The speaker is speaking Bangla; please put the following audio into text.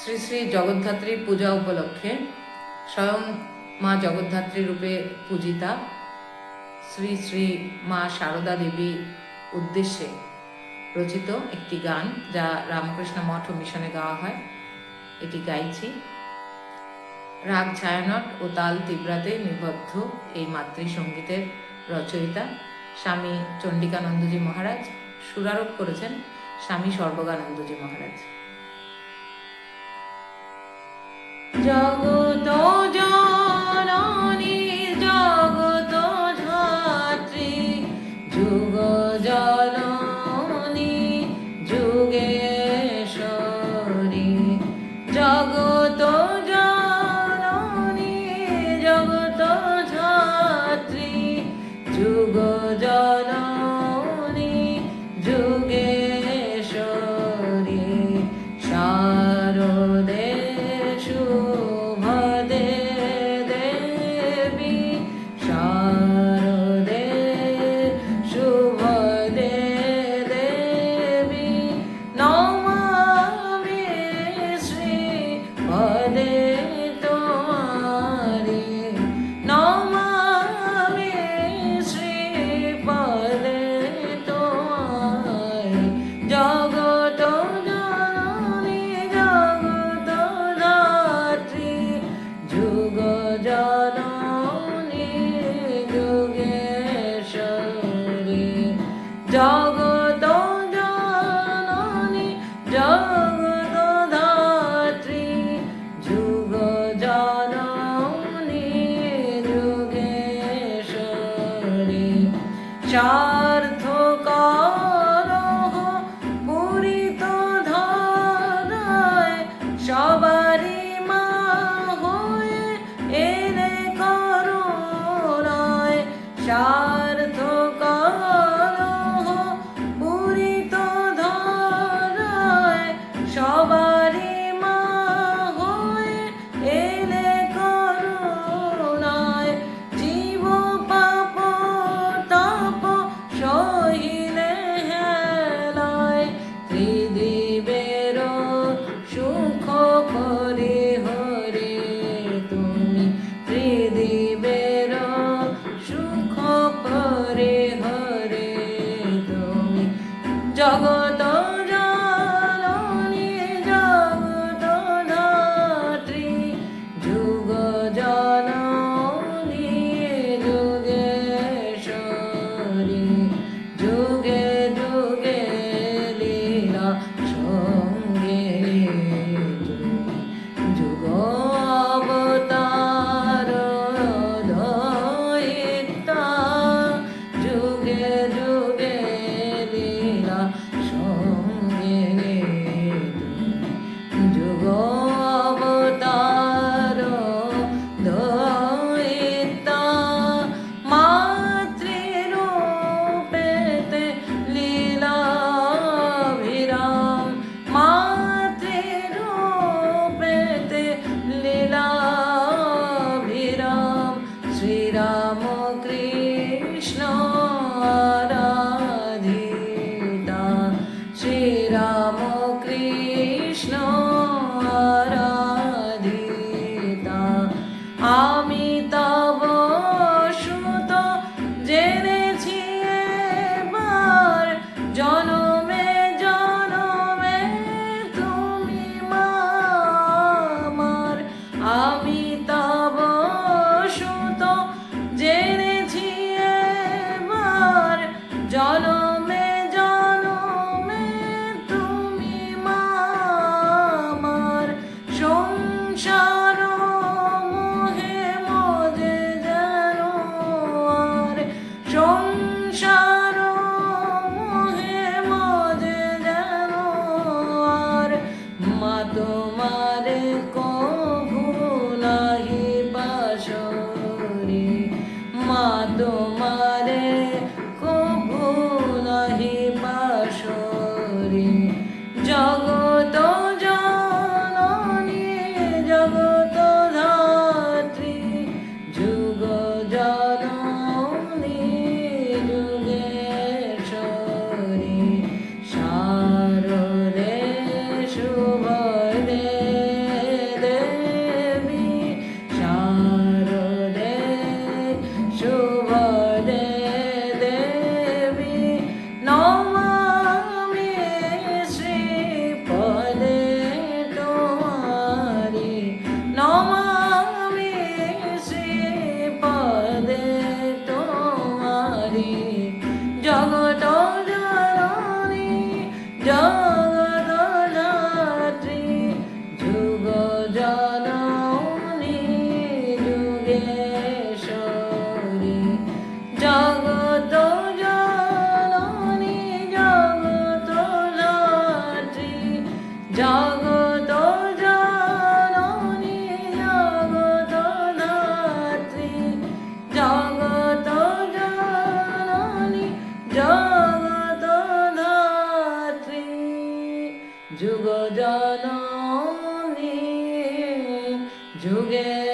শ্রী শ্রী জগদ্ধাত্রী পূজা উপলক্ষে স্বয়ং মা জগদ্ধাত্রী রূপে পূজিতা শ্রী শ্রী মা সারদা দেবী উদ্দেশ্যে রচিত একটি গান, যা রামকৃষ্ণ মঠ মিশনে গাওয়া হয়। এটি গাইছি। রাগ ছায়ানট ও তাল তীব্রাতে নিবদ্ধ এই মাতৃসঙ্গীতের রচয়িতা স্বামী চণ্ডিকানন্দজি মহারাজ, সুরারোপ করেছেন স্বামী সর্বগানন্দজি মহারাজ। জগত জন Somebody. যুগেশ্বর